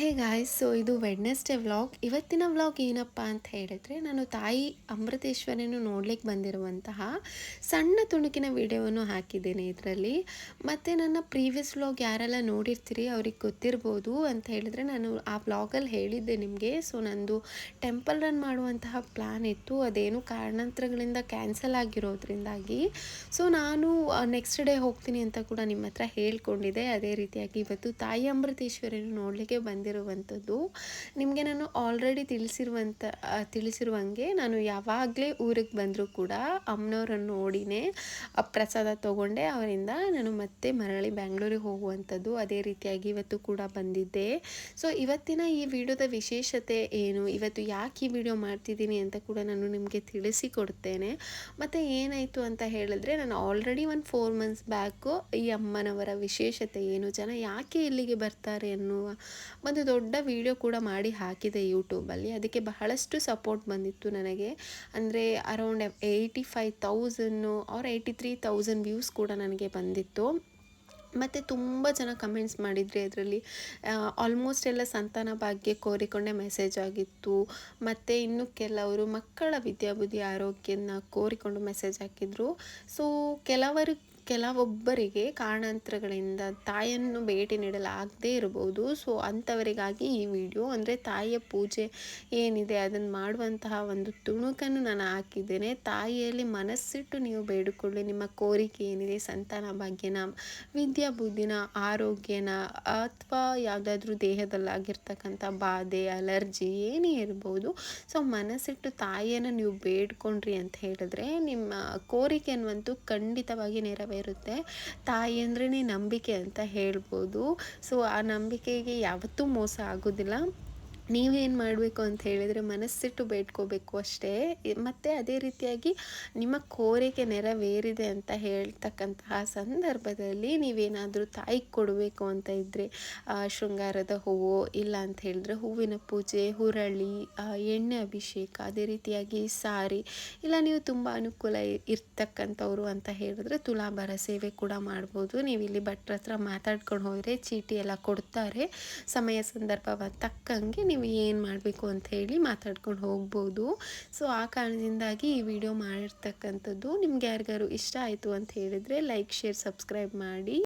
ಹೇ guys so ಇದು Wednesday vlog ಇವತ್ತಿನ vlog ಏನಪ್ಪ ಅಂತ ಹೇಳಿದರೆ ನಾನು ತಾಯಿ ಅಮೃತೇಶ್ವರನ್ನು ನೋಡ್ಲಿಕ್ಕೆ ಬಂದಿರುವಂತಹ ಸಣ್ಣ ತುಣುಕಿನ ವಿಡಿಯೋವನ್ನು ಹಾಕಿದ್ದೇನೆ ಇದರಲ್ಲಿ. ಮತ್ತು ನನ್ನ ಪ್ರೀವಿಯಸ್ ವ್ಲಾಗ್ ಯಾರೆಲ್ಲ ನೋಡಿರ್ತೀರಿ ಅವ್ರಿಗೆ ಗೊತ್ತಿರ್ಬೋದು ಅಂತ ಹೇಳಿದ್ರೆ ನಾನು ಆ ವ್ಲಾಗಲ್ಲಿ ಹೇಳಿದ್ದೆ ನಿಮಗೆ. ಸೊ ನಂದು ಟೆಂಪಲ್ ರನ್ ಮಾಡುವಂತಹ ಪ್ಲ್ಯಾನ್ ಇತ್ತು. ಅದೇನು ಕಾರಣಾಂತರಗಳಿಂದ ಕ್ಯಾನ್ಸಲ್ ಆಗಿರೋದ್ರಿಂದಾಗಿ. ಸೊ ನಾನು ನೆಕ್ಸ್ಟ್ ಡೇ ಹೋಗ್ತೀನಿ ಅಂತ ಕೂಡ ನಿಮ್ಮ ಹತ್ರ ಹೇಳ್ಕೊಂಡಿದ್ದೆ. ಅದೇ ರೀತಿಯಾಗಿ ಇವತ್ತು ತಾಯಿ ಅಮೃತೇಶ್ವರಿಯನ್ನು ನೋಡಲಿಕ್ಕೆ ಬಂದಿರುವಂಥದ್ದು ನಿಮಗೆ ನಾನು ಆಲ್ರೆಡಿ ತಿಳಿಸಿರುವಂಥ ತಿಳಿಸಿರುವಂಗೆ ನಾನು ಯಾವಾಗಲೇ ಊರಿಗೆ ಬಂದರೂ ಕೂಡ ಅಮ್ಮನವ್ರನ್ನು ನೋಡಿನೇ ಪ್ರಸಾದ ತೊಗೊಂಡೆ. ಅವರಿಂದ ನಾನು ಮತ್ತೆ ಮರಳಿ ಬ್ಯಾಂಗ್ಳೂರಿಗೆ ಹೋಗುವಂಥದ್ದು ಅದೇ ರೀತಿಯಾಗಿ ಇವತ್ತು ಕೂಡ ಬಂದಿದ್ದೆ. ಸೊ ಇವತ್ತಿನ ಈ ವಿಡಿಯೋದ ವಿಶೇಷತೆ ಏನು? ಇವತ್ತು ಯಾಕೆ ಈ ವಿಡಿಯೋ ಮಾಡ್ತಿದ್ದೀನಿ ಅಂತ ಕೂಡ ನಾನು ನಿಮಗೆ ತಿಳಿಸಿಕೊಡ್ತೇನೆ. ಮತ್ತು ಏನಾಯಿತು ಅಂತ ಹೇಳಿದ್ರೆ, ನಾನು ಆಲ್ರೆಡಿ ಒಂದು ಫೋರ್ ಮಂತ್ಸ್ ಬ್ಯಾಕು ಈ ಅಮ್ಮನವರ ವಿಶೇಷತೆ ಏನು? ಜನ ಯಾಕೆ ಇಲ್ಲಿಗೆ ಬರ್ತಾರೆ ಅನ್ನುವ ದೊಡ್ಡ ವಿಡಿಯೋ ಕೂಡ ಮಾಡಿ ಹಾಕಿದೆ ಯೂಟ್ಯೂಬಲ್ಲಿ ಅದಕ್ಕೆ ಬಹಳಷ್ಟು ಸಪೋರ್ಟ್ ಬಂದಿತ್ತು ನನಗೆ. ಅಂದರೆ around eighty five thousand or eighty three thousand views ಕೂಡ ನನಗೆ ಬಂದಿತ್ತು. ಮತ್ತು ತುಂಬ ಜನ ಕಮೆಂಟ್ಸ್ ಮಾಡಿದ್ರಿ ಅದರಲ್ಲಿ ಆಲ್ಮೋಸ್ಟ್ ಎಲ್ಲ ಸಂತಾನ ಭಾಗ್ಯ ಕೋರಿಕೊಂಡೇ ಮೆಸೇಜ್ ಆಗಿತ್ತು. ಮತ್ತು ಇನ್ನು ಕೆಲವರು ಮಕ್ಕಳ ವಿದ್ಯಾಬುದ್ಧಿ ಆರೋಗ್ಯನ ಕೋರಿಕೊಂಡು ಮೆಸೇಜ್ ಹಾಕಿದರು. ಸೊ ಕೆಲವರು ಕೆಲವೊಬ್ಬರಿಗೆ ಕಾರಣಾಂತರಗಳಿಂದ ತಾಯಿಯನ್ನು ಭೇಟಿ ನೀಡಲಾಗದೇ ಇರಬಹುದು. ಸೊ ಅಂಥವರಿಗಾಗಿ ಈ ವಿಡಿಯೋ, ಅಂದರೆ ತಾಯಿಯ ಪೂಜೆ ಏನಿದೆ ಅದನ್ನು ಮಾಡುವಂತಹ ಒಂದು ತುಣುಕನ್ನು ನಾನು ಹಾಕಿದ್ದೇನೆ. ತಾಯಿಯಲ್ಲಿ ಮನಸ್ಸಿಟ್ಟು ನೀವು ಬೇಡಿಕೊಳ್ಳಿ, ನಿಮ್ಮ ಕೋರಿಕೆ ಏನಿದೆ, ಸಂತಾನ ಭಾಗ್ಯನ ವಿದ್ಯಾಬುದ್ಧಿನ ಆರೋಗ್ಯನ, ಅಥವಾ ಯಾವುದಾದ್ರೂ ದೇಹದಲ್ಲಾಗಿರ್ತಕ್ಕಂಥ ಬಾಧೆ, ಅಲರ್ಜಿ ಏನೇ ಇರ್ಬೋದು. ಸೊ ಮನಸ್ಸಿಟ್ಟು ತಾಯಿಯನ್ನು ನೀವು ಬೇಡ್ಕೊಂಡ್ರಿ ಅಂತ ಹೇಳಿದ್ರೆ ನಿಮ್ಮ ಕೋರಿಕೆ ಅನ್ನುವಂತೂ ಖಂಡಿತವಾಗಿ ನೆರವೇರುತ್ತೆ ಇರುತ್ತೆ. ತಾಯಿ ಅಂದ್ರೇ ನಂಬಿಕೆ ಅಂತ ಹೇಳ್ಬೋದು. ಸೊ ಆ ನಂಬಿಕೆಗೆ ಯಾವತ್ತೂ ಮೋಸ ಆಗೋದಿಲ್ಲ. ನೀವೇನು ಮಾಡಬೇಕು ಅಂತ ಹೇಳಿದರೆ ಮನಸ್ಸಿಟ್ಟು ಬೇಡ್ಕೋಬೇಕು ಅಷ್ಟೇ. ಮತ್ತು ಅದೇ ರೀತಿಯಾಗಿ ನಿಮ್ಮ ಕೋರಿಕೆ ನೆರವೇರಿದೆ ಅಂತ ಹೇಳ್ತಕ್ಕಂತಹ ಸಂದರ್ಭದಲ್ಲಿ ನೀವೇನಾದರೂ ತಾಯಿಗೆ ಕೊಡಬೇಕು ಅಂತ ಇದ್ದರೆ ಶೃಂಗಾರದ ಹೂವು ಇಲ್ಲ ಅಂತ ಹೇಳಿದ್ರೆ ಹೂವಿನ ಪೂಜೆ, ಹುರಳಿ ಎಣ್ಣೆ ಅಭಿಷೇಕ, ಅದೇ ರೀತಿಯಾಗಿ ಸಾರಿ, ಇಲ್ಲ ನೀವು ತುಂಬ ಅನುಕೂಲ ಇರ್ತಕ್ಕಂಥವ್ರು ಅಂತ ಹೇಳಿದ್ರೆ ತುಲಾಭಾರ ಸೇವೆ ಕೂಡ ಮಾಡ್ಬೋದು. ನೀವು ಇಲ್ಲಿ ಭಟ್ರ ಹತ್ರ ಮಾತಾಡ್ಕೊಂಡು ಹೋದರೆ ಚೀಟಿ ಎಲ್ಲ ಕೊಡ್ತಾರೆ. ಸಮಯ ಸಂದರ್ಭ ತಕ್ಕಂಗೆ ನೀವು ಏನು ಮಾಡಬೇಕು ಅಂತ ಹೇಳಿ ಮಾತಾಡ್ಕೊಂಡು ಹೋಗ್ಬೋದು. ಸೊ ಆ ಕಾರಣದಿಂದಾಗಿ ಈ ವಿಡಿಯೋ ಮಾಡಿರ್ತಕ್ಕಂಥದ್ದು ನಿಮ್ಗೆ ಯಾರಿಗಾರು ಇಷ್ಟ ಆಯಿತು ಅಂತ ಹೇಳಿದರೆ ಲೈಕ್ ಶೇರ್ ಸಬ್ಸ್ಕ್ರೈಬ್ ಮಾಡಿ.